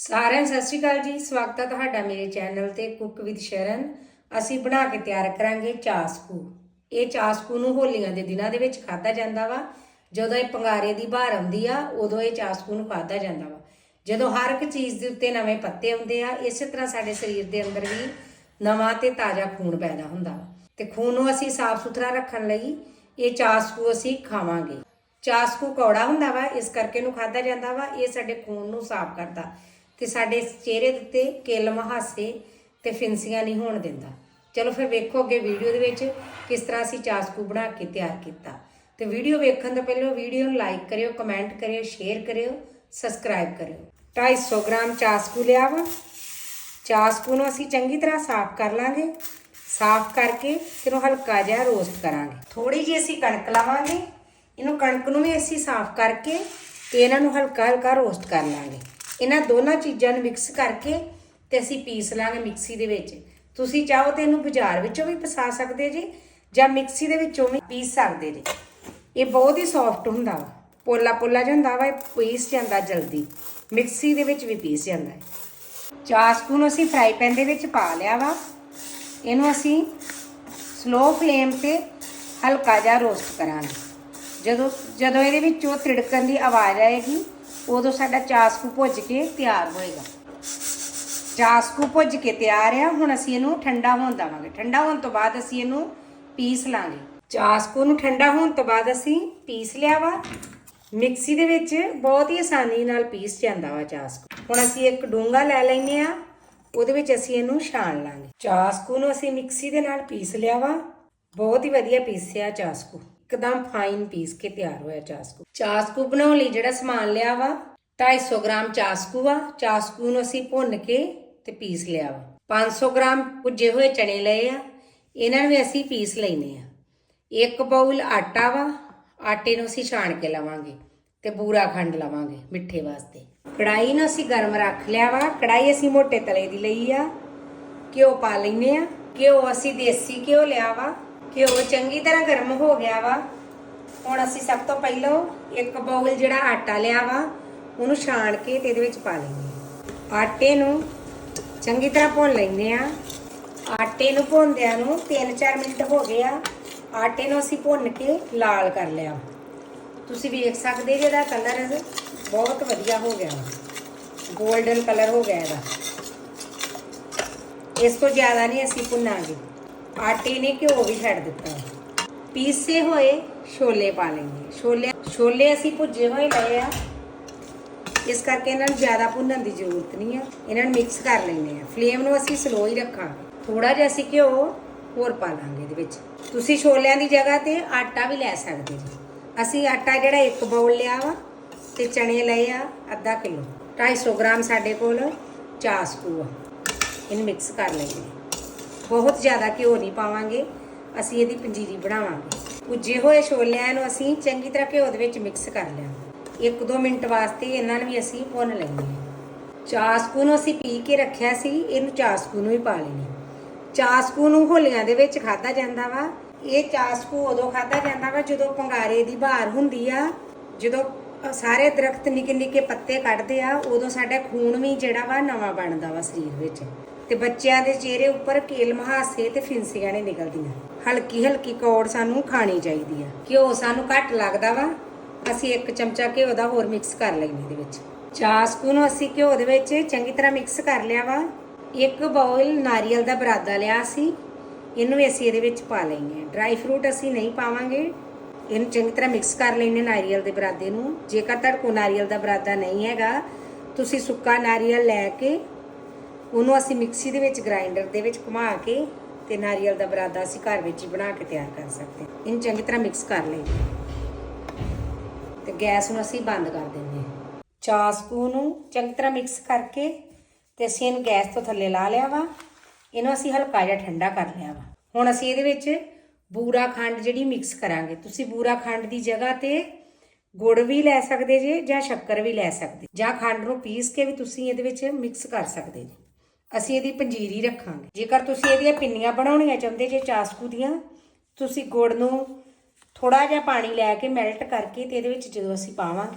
ਸਾਰਿਆਂ ਨੂੰ ਸਤਿ ਸ਼੍ਰੀ ਅਕਾਲ ਜੀ। ਸਵਾਗਤ ਹੈ ਤੁਹਾਡਾ ਮੇਰੇ ਚੈਨਲ ਤੇ ਕੁੱਕ ਵਿਦ ਸ਼ਰਨ। ਅਸੀਂ ਬਣਾ ਕੇ ਤਿਆਰ ਕਰਾਂਗੇ ਚਾਸਕੂ ਇਹ ਚਾਸਕੂ ਨੂੰ ਹੋਲੀਆਂ ਦੇ ਦਿਨਾਂ ਦੇ ਵਿੱਚ ਖਾਧਾ ਜਾਂਦਾ ਵਾ। ਜਦੋਂ ਇਹ ਪੰਗਾਰੇ ਦੀ ਬਹਾਰ ਆਉਂਦੀ ਆ, ਉਦੋਂ ਇਹ ਚਾਸਕੂ ਨੂੰ ਖਾਧਾ ਜਾਂਦਾ ਵਾ। ਜਦੋਂ ਹਰ ਇੱਕ ਚੀਜ਼ ਦੇ ਉੱਤੇ ਨਵੇਂ ਪੱਤੇ ਆਉਂਦੇ ਆ, ਇਸੇ ਤਰ੍ਹਾਂ ਸਾਡੇ ਸਰੀਰ ਦੇ ਅੰਦਰ ਵੀ ਨਵਾਂ ਤੇ ਤਾਜ਼ਾ ਖੂਨ ਪੈਦਾ ਹੁੰਦਾ ਵਾ। ਤੇ ਖੂਨ ਨੂੰ ਅਸੀਂ ਸਾਫ਼ ਸੁਥਰਾ ਰੱਖਣ ਲਈ ਇਹ ਚਾਸਕੂ ਅਸੀਂ ਖਾਵਾਂਗੇ। ਚਾਸਕੂ ਕੌੜਾ ਹੁੰਦਾ ਵਾ, ਇਸ ਕਰਕੇ ਇਹਨੂੰ ਖਾਧਾ ਜਾਂਦਾ ਵਾ। ਇਹ ਸਾਡੇ ਖੂਨ ਨੂੰ ਸਾਫ਼ ਕਰਦਾ। ਤੇ ਸਾਡੇ ਚਿਹਰੇ ਦੇ ਉੱਤੇ ਕਿਲਮ ਹਾਸੇ ਤੇ ਫਿੰਸੀਆਂ ਨਹੀਂ ਹੋਣ ਦਿੰਦਾ। ਚਲੋ ਫਿਰ ਵੇਖੋ ਅੱਗੇ ਵੀਡੀਓ ਦੇ ਵਿੱਚ ਕਿਸ ਤਰ੍ਹਾਂ ਅਸੀਂ ਚਾਸਕੂ ਬਣਾ ਕੇ ਤਿਆਰ ਕੀਤਾ। ਤੇ ਵੀਡੀਓ ਵੇਖਣ ਤੋਂ ਪਹਿਲਾਂ ਵੀਡੀਓ ਨੂੰ ਲਾਈਕ ਕਰਿਓ, ਕਮੈਂਟ ਕਰਿਓ, ਸ਼ੇਅਰ ਕਰਿਓ, ਸਬਸਕ੍ਰਾਈਬ ਕਰਿਓ। 250 ਗ੍ਰਾਮ ਚਾਸਕੂ ਲਿਆ ਵਾ ਚਾਸਕੂ ਨੂੰ ਅਸੀਂ ਚੰਗੀ ਤਰ੍ਹਾਂ ਸਾਫ਼ ਕਰ ਲਾਂਗੇ। ਸਾਫ਼ ਕਰਕੇ ਫਿਰ ਉਹ ਹਲਕਾ ਜਿਹਾ ਰੋਸਟ ਕਰਾਂਗੇ। ਥੋੜੀ ਜਿਹੀ ਅਸੀਂ ਕਣਕ ਲਾਵਾਂਗੇ। ਇਹਨੂੰ ਕਣਕ ਨੂੰ ਵੀ ਅਸੀਂ ਸਾਫ਼ ਕਰਕੇ ਤੇ ਇਹਨਾਂ ਨੂੰ ਹਲਕਾ ਹਲਕਾ ਰੋਸਟ ਕਰ ਲਾਂਗੇ। ਇਹਨਾਂ ਦੋਨਾਂ ਚੀਜ਼ਾਂ ਨੂੰ ਮਿਕਸ ਕਰਕੇ ਤੇ ਅਸੀਂ ਪੀਸ ਲਾਂਗੇ ਮਿਕਸੀ ਦੇ ਵਿੱਚ। ਤੁਸੀਂ ਚਾਹੋ ਤੇ ਇਹਨੂੰ ਬਾਜ਼ਾਰ ਵਿੱਚੋਂ ਵੀ ਪਸਾ ਸਕਦੇ ਜੀ ਜਾਂ ਮਿਕਸੀ ਦੇ ਵਿੱਚੋਂ ਵੀ ਪੀਸ ਸਕਦੇ ਜੀ। ਇਹ ਬਹੁਤ ਹੀ ਸੌਫਟ ਹੁੰਦਾ ਵਾ। ਪੋਲਾ ਪੋਲਾ ਜਿਹਾ ਹੁੰਦਾ ਵਾ, ਇਹ ਪੀਸ ਜਾਂਦਾ ਜਲਦੀ। ਮਿਕਸੀ ਦੇ ਵਿੱਚ ਵੀ ਪੀਸ ਜਾਂਦਾ ਹੈ। ਚਾਸਕੂ ਨੂੰ ਅਸੀਂ ਫਰਾਈ ਪੈਨ ਦੇ ਵਿੱਚ ਪਾ ਲਿਆ ਵਾ। ਇਹਨੂੰ ਅਸੀਂ ਸਲੋ ਫਲੇਮ ਤੇ ਹਲਕਾ ਜਿਹਾ ਰੋਸਟ ਕਰਾਂਗੇ। ਜਦੋਂ ਜਦੋਂ ਇਹਦੇ ਵਿੱਚੋਂ ਤਿੜਕਣ ਦੀ ਆਵਾਜ਼ ਆਏਗੀ, ਉਦੋਂ ਸਾਡਾ ਚਾਸਕੂ ਭੁੱਜ ਕੇ ਤਿਆਰ ਹੋਏਗਾ। ਚਾਸਕੂ ਭੁੱਜ ਕੇ ਤਿਆਰ ਆ, ਹੁਣ ਅਸੀਂ ਇਹਨੂੰ ਠੰਡਾ ਹੋਣ ਦੇਵਾਂਗੇ। ਠੰਡਾ ਹੋਣ ਤੋਂ ਬਾਅਦ ਅਸੀਂ ਇਹਨੂੰ ਪੀਸ ਲਾਂਗੇ। ਚਾਸਕੂ ਨੂੰ ਠੰਡਾ ਹੋਣ ਤੋਂ ਬਾਅਦ ਅਸੀਂ ਪੀਸ ਲਿਆ ਵਾ। ਮਿਕਸੀ ਦੇ ਵਿੱਚ ਬਹੁਤ ਹੀ ਆਸਾਨੀ ਨਾਲ ਪੀਸ ਜਾਂਦਾ ਵਾ ਚਾਸਕੂ। ਹੁਣ ਅਸੀਂ ਇੱਕ ਡੂੰਗਾ ਲੈ ਲੈਨੇ ਆ, ਉਹਦੇ ਵਿੱਚ ਅਸੀਂ ਇਹਨੂੰ ਛਾਣ ਲਾਂਗੇ। ਚਾਸਕੂ ਨੂੰ ਅਸੀਂ ਮਿਕਸੀ ਦੇ ਨਾਲ ਪੀਸ ਲਿਆ ਵਾ। ਬਹੁਤ ਹੀ ਵਧੀਆ ਪੀਸਿਆ ਚਾਸਕੂ। ਇੱਕਦਮ ਫਾਈਨ ਪੀਸ ਕੇ ਤਿਆਰ ਹੋਇਆ ਚਾਸਕੂ ਚਾਸਕੂ ਬਣਾਉਣ ਲਈ ਜਿਹੜਾ ਸਮਾਨ ਲਿਆ ਵਾ 250 ਗ੍ਰਾਮ ਚਾਸਕੂ ਆ। ਚਾਸਕੂ ਨੂੰ ਅਸੀਂ ਭੁੰਨ ਕੇ ਤੇ ਪੀਸ ਲਿਆ ਵਾ। 500 ਗ੍ਰਾਮ ਭੁੱਜੇ ਹੋਏ ਚਣੇ ਲਏ ਆ। ਇਹਨਾਂ ਨੂੰ ਵੀ ਅਸੀਂ ਪੀਸ ਲੈਨੇ ਆ। ਇੱਕ ਬਾਉਲ ਆਟਾ ਵਾ। ਆਟੇ ਨੂੰ ਅਸੀਂ ਛਾਣ ਕੇ ਲਵਾਂਗੇ ਤੇ ਬੂਰਾ ਖੰਡ ਲਵਾਂਗੇ ਮਿੱਠੇ ਵਾਸਤੇ। ਕੜਾਈ ਨੂੰ ਅਸੀਂ ਗਰਮ ਰੱਖ ਲਿਆ ਵਾ। ਕੜਾਈ ਅਸੀਂ ਮੋਟੇ ਤਲੇ ਦੀ ਲਈ ਆ। ਘਿਓ ਪਾ ਲੈਨੇ ਆ। ਘਿਓ ਅਸੀਂ ਦੇਸੀ ਘਿਓ ਲਿਆ ਵਾ। ਘਿਓ ਚੰਗੀ ਤਰ੍ਹਾਂ ਗਰਮ ਹੋ ਗਿਆ ਵਾ। ਹੁਣ ਅਸੀਂ ਸਭ ਤੋਂ ਪਹਿਲਾਂ ਇੱਕ ਬਾਉਲ ਜਿਹੜਾ ਆਟਾ ਲਿਆ ਵਾ, ਉਹਨੂੰ ਛਾਣ ਕੇ ਤੇ ਇਹਦੇ ਵਿੱਚ ਪਾ ਲੈਂਦੇ ਆਟੇ ਨੂੰ ਚੰਗੀ ਤਰ੍ਹਾਂ ਭੁੰਨ ਲੈਂਦੇ ਆ ਆਟੇ ਨੂੰ ਭੁੰਨਦਿਆਂ ਨੂੰ 3-4 ਮਿੰਟ ਹੋ ਗਏ ਆ। ਆਟੇ ਨੂੰ ਅਸੀਂ ਭੁੰਨ ਕੇ ਲਾਲ ਕਰ ਲਿਆ। ਤੁਸੀਂ ਵੇਖ ਸਕਦੇ ਜੇ ਇਹਦਾ ਕਲਰ ਬਹੁਤ ਵਧੀਆ ਹੋ ਗਿਆ 골ਡਨ ਕਲਰ ਹੋ ਗਿਆ ਇਹਦਾ। ਇਸ ਤੋਂ ਜ਼ਿਆਦਾ ਨਹੀਂ ਅਸੀਂ ਭੁੰਨਾਂਗੇ। ਆਟੇ ਨੇ ਘਿਓ ਵੀ ਛੱਡ ਦਿੱਤਾ। ਪੀਸੇ ਹੋਏ ਛੋਲੇ ਪਾ ਲੈਂਗੇ ਛੋਲੇ ਛੋਲੇ ਅਸੀਂ ਭੁੱਜੇ ਹੋਏ ਲਏ ਆ। ਇਸ ਕਰਕੇ ਇਹਨਾਂ ਨੂੰ ਜ਼ਿਆਦਾ ਭੁੰਨਣ ਦੀ ਜ਼ਰੂਰਤ ਨਹੀਂ ਆ। ਇਹਨਾਂ ਨੂੰ ਮਿਕਸ ਕਰ ਲੈਂਦੇ ਆ। ਫਲੇਮ ਨੂੰ ਅਸੀਂ ਸਲੋ ਹੀ ਰੱਖਾਂਗੇ। ਥੋੜਾ ਜਿਹਾ ਅਸੀਂ ਘਿਓ ਹੋਰ ਪਾ ਲਾਂਗੇ ਇਹਦੇ ਵਿੱਚ। ਤੁਸੀਂ ਛੋਲਿਆਂ ਦੀ ਜਗ੍ਹਾ ਤੇ ਆਟਾ ਵੀ ਲੈ ਸਕਦੇ ਜੀ ਅਸੀਂ ਆਟਾ ਜਿਹੜਾ ਇੱਕ ਬਾਉਲ ਲਿਆ ਵਾ ਤੇ ਚਣੇ ਲਏ ਆ ਅੱਧਾ ਕਿਲੋ। 250 ਗ੍ਰਾਮ ਸਾਡੇ ਕੋਲ ਚਾਸਕੂ ਆ। ਇਹਨੂੰ ਮਿਕਸ ਕਰ ਲਈਏ ਬਹੁਤ ਜ਼ਿਆਦਾ ਘਿਓ ਨਹੀਂ ਪਾਵਾਂਗੇ, ਅਸੀਂ ਇਹਦੀ ਪੰਜੀਰੀ ਬਣਾਵਾਂਗੇ। ਭੁੱਜੇ ਹੋਏ ਛੋਲਿਆਂ ਨੂੰ ਅਸੀਂ ਚੰਗੀ ਤਰ੍ਹਾਂ ਘਿਓ ਦੇ ਵਿੱਚ ਮਿਕਸ ਕਰ ਲਿਆ ਇੱਕ ਦੋ ਮਿੰਟ ਵਾਸਤੇ ਇਹਨਾਂ ਨੂੰ ਵੀ ਅਸੀਂ ਭੁੰਨ ਲੈਂਦੇ ਹਾਂ। ਚਾਸਕੂ ਨੂੰ ਅਸੀਂ ਪੀ ਕੇ ਰੱਖਿਆ ਸੀ, ਇਹਨੂੰ ਚਾਸਕੂ ਨੂੰ ਵੀ ਪਾ ਲੈਣੀ ਚਾਸਕੂ ਨੂੰ ਹੋਲੀਆਂ ਦੇ ਵਿੱਚ ਖਾਦਾ ਜਾਂਦਾ ਵਾ। ਇਹ ਚਾਸਕੂ ਉਦੋਂ ਖਾਦਾ ਜਾਂਦਾ ਵਾ ਜਦੋਂ ਪੰਗਾਰੇ ਦੀ ਬਹਾਰ ਹੁੰਦੀ ਆ। ਜਦੋਂ ਸਾਰੇ ਦਰਖਤ ਨਿੱਕੇ ਨਿੱਕੇ ਪੱਤੇ ਕੱਢਦੇ ਆ, ਉਦੋਂ ਸਾਡਾ ਖੂਨ ਵੀ ਜਿਹੜਾ ਵਾ ਨਵਾਂ ਬਣਦਾ ਵਾ ਸਰੀਰ ਵਿੱਚ। ਤੇ ਬੱਚਿਆਂ ਦੇ ਚਿਹਰੇ ਉੱਪਰ ਕੇਲ ਮਹਾਸੇ ਤੇ ਫਿੰਸੀਆਂ ਨੇ ਨਿਕਲਦੀਆਂ। ਹਲਕੀ ਹਲਕੀ ਕੌੜ ਸਾਨੂੰ ਖਾਣੀ ਚਾਹੀਦੀ ਆ। ਘਿਓ ਸਾਨੂੰ ਘੱਟ ਲੱਗਦਾ ਵਾ। ਅਸੀਂ ਇੱਕ ਚਮਚਾ ਘਿਓ ਦਾ ਹੋਰ ਮਿਕਸ ਕਰ ਲੈਂਦੇ ਇਹਦੇ ਵਿੱਚ। ਚਾਸਕੂ ਨੂੰ ਅਸੀਂ ਘਿਓ ਦੇ ਵਿੱਚ ਚੰਗੀ ਤਰ੍ਹਾਂ ਮਿਕਸ ਕਰ ਲਿਆ ਵਾ। ਇੱਕ ਬਾਉਲ ਨਾਰੀਅਲ ਦਾ ਬਰਾਦਾ ਲਿਆ ਸੀ। ਇਹਨੂੰ ਵੀ ਅਸੀਂ ਇਹਦੇ ਵਿੱਚ ਪਾ ਲਈਏ ਡਰਾਈ ਫਰੂਟ ਅਸੀਂ ਨਹੀਂ ਪਾਵਾਂਗੇ। ਇਹਨੂੰ ਚੰਗੀ ਤਰ੍ਹਾਂ ਮਿਕਸ ਕਰ ਲੈਣੇ ਨਾਰੀਅਲ ਦੇ ਬਰਾਦੇ ਨੂੰ। ਜੇਕਰ ਤੁਹਾਡੇ ਕੋਲ ਨਾਰੀਅਲ ਦਾ ਬਰਾਦਾ ਨਹੀਂ ਹੈਗਾ, ਤੁਸੀਂ ਸੁੱਕਾ ਨਾਰੀਅਲ ਲੈ ਕੇ ਉਹਨੂੰ ਅਸੀਂ ਮਿਕਸੀ ਦੇ ਵਿੱਚ ਗ੍ਰਾਈਂਡਰ ਦੇ ਵਿੱਚ ਘੁਮਾ ਕੇ ਤੇ ਨਾਰੀਅਲ ਦਾ ਬਰਾਦਾ ਅਸੀਂ ਘਰ ਵਿੱਚ ਹੀ ਬਣਾ ਕੇ ਤਿਆਰ ਕਰ ਸਕਦੇ ਇਹਨੂੰ ਚੰਗੀ ਤਰ੍ਹਾਂ ਮਿਕਸ ਕਰ ਲਈਏ। ਤੇ ਗੈਸ ਨੂੰ ਅਸੀਂ ਬੰਦ ਕਰ ਦਿੰਦੇ ਹਾਂ। ਚਾਸਕੂ ਨੂੰ ਚੰਗੀ ਤਰ੍ਹਾਂ ਮਿਕਸ ਕਰਕੇ ਤੇ ਅਸੀਂ ਇਹਨੂੰ ਗੈਸ ਤੋਂ ਥੱਲੇ ਲਾ ਲਿਆ ਵਾ। ਇਹਨੂੰ ਅਸੀਂ ਹਲਕਾ ਜਿਹਾ ਠੰਡਾ ਕਰ ਲਿਆ ਵਾ। ਹੁਣ ਅਸੀਂ ਇਹਦੇ ਵਿੱਚ ਬੂਰਾ ਖੰਡ ਜਿਹੜੀ ਮਿਕਸ ਕਰਾਂਗੇ। ਤੁਸੀਂ ਬੂਰਾ ਖੰਡ ਦੀ ਜਗ੍ਹਾ ਤੇ ਗੁੜ ਵੀ ਲੈ ਸਕਦੇ ਜੇ ਜਾਂ ਸ਼ੱਕਰ ਵੀ ਲੈ ਸਕਦੇ ਜਾਂ ਖੰਡ ਨੂੰ ਪੀਸ ਕੇ ਵੀ ਤੁਸੀਂ ਇਹਦੇ ਵਿੱਚ ਮਿਕਸ ਕਰ ਸਕਦੇ ਜੇ। ਅਸੀਂ ਇਹਦੀ ਪੰਜੀਰੀ ਰੱਖਾਂਗੇ। ਜੇਕਰ ਤੁਸੀਂ ਇਹਦੀਆਂ ਪਿੰਨੀਆਂ ਬਣਾਉਣੀਆਂ ਚਾਹੁੰਦੇ, ਜੇ ਚਾਸਕੂ ਦੀਆਂ, ਤੁਸੀਂ ਗੁੜ ਨੂੰ ਥੋੜਾ ਜਿਹਾ ਪਾਣੀ ਲੈ ਕੇ ਮੈਲਟ ਕਰਕੇ ਤੇ ਇਹਦੇ ਵਿੱਚ ਜਦੋਂ ਅਸੀਂ ਪਾਵਾਂਗੇ,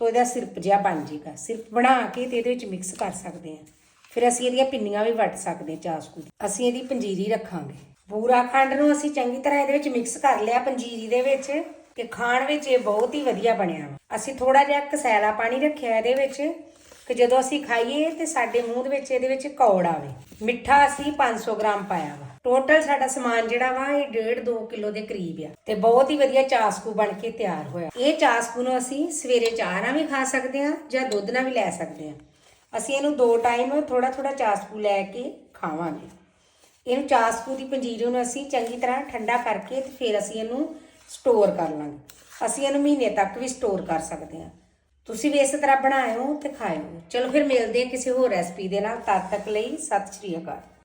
ਤਾਂ ਇਹਦਾ ਸਿਰਪ ਜਿਹਾ ਬਣ ਜਾਏਗਾ। ਸਿਰਪ ਬਣਾ ਕੇ ਤੇ ਇਹਦੇ ਵਿੱਚ ਮਿਕਸ ਕਰ ਸਕਦੇ ਹਾਂ। ਫਿਰ ਅਸੀਂ ਇਹਦੀਆਂ ਪਿੰਨੀਆਂ ਵੀ ਵੱਟ ਸਕਦੇ ਹਾਂ ਚਾਸਕੂ ਦੀ। ਅਸੀਂ ਇਹਦੀ ਪੰਜੀਰੀ ਰੱਖਾਂਗੇ। ਬੂਰਾ ਖੰਡ ਨੂੰ ਅਸੀਂ ਚੰਗੀ ਤਰ੍ਹਾਂ ਇਹਦੇ ਵਿੱਚ ਮਿਕਸ ਕਰ ਲਿਆ ਪੰਜੀਰੀ ਦੇ ਵਿੱਚ ਤੇ ਖਾਣ ਵਿੱਚ ਇਹ ਬਹੁਤ ਹੀ ਵਧੀਆ ਬਣਿਆ ਵਾ। ਅਸੀਂ ਥੋੜਾ ਜਿਹਾ ਕਸੈਲਾ ਪਾਣੀ ਰੱਖਿਆ ਇਹਦੇ ਵਿੱਚ ਕਿ ਜਦੋਂ ਅਸੀਂ ਖਾਈਏ ਤੇ ਸਾਡੇ ਮੂੰਹ ਦੇ ਵਿੱਚ, ਇਹਦੇ ਵਿੱਚ ਕੌੜ ਆਵੇ। ਮਿੱਠਾ ਅਸੀਂ 500 ਗ੍ਰਾਮ ਪਾਇਆ ਵਾ। ਟੋਟਲ ਸਾਡਾ ਸਮਾਨ ਜਿਹੜਾ ਵਾ, ਇਹ 1.5 2 ਕਿਲੋ ਦੇ ਕਰੀਬ ਆ। ਤੇ ਬਹੁਤ ਹੀ ਵਧੀਆ ਚਾਸਕੂ ਬਣ ਕੇ ਤਿਆਰ ਹੋਇਆ। ਇਹ ਚਾਸਕੂ ਨੂੰ ਅਸੀਂ ਸਵੇਰੇ ਚਾਹ ਨਾਲ ਵੀ ਖਾ ਸਕਦੇ ਹਾਂ ਜਾਂ ਦੁੱਧ ਨਾਲ ਵੀ ਲੈ ਸਕਦੇ ਹਾਂ। ਅਸੀਂ ਇਹਨੂੰ ਦੋ ਟਾਈਮ ਥੋੜਾ ਥੋੜਾ ਚਾਸਕੂ ਲੈ ਕੇ ਖਾਵਾਂਗੇ। ਇਹਨੂੰ ਚਾਸਕੂ ਦੀ ਪੰਜੀਰੀ ਨੂੰ ਅਸੀਂ ਚੰਗੀ ਤਰ੍ਹਾਂ ਠੰਡਾ ਕਰਕੇ ਤੇ ਫਿਰ ਅਸੀਂ ਇਹਨੂੰ ਸਟੋਰ ਕਰ ਲਾਂਗੇ। ਅਸੀਂ ਇਹਨੂੰ ਮਹੀਨੇ ਤੱਕ ਵੀ ਸਟੋਰ ਕਰ ਸਕਦੇ ਹਾਂ। ਤੁਸੀਂ ਵੀ ਇਸੇ ਤਰ੍ਹਾਂ ਬਣਾਇਓ ਤੇ ਖਾਇਓ। ਚਲੋ ਫਿਰ ਮਿਲਦੇ ਹਾਂ ਕਿਸੇ ਹੋਰ ਰੈਸਪੀ ਦੇ ਨਾਲ। ਤਦ ਤੱਕ ਲਈ ਸਤਿ ਸ਼੍ਰੀ ਅਕਾਲ।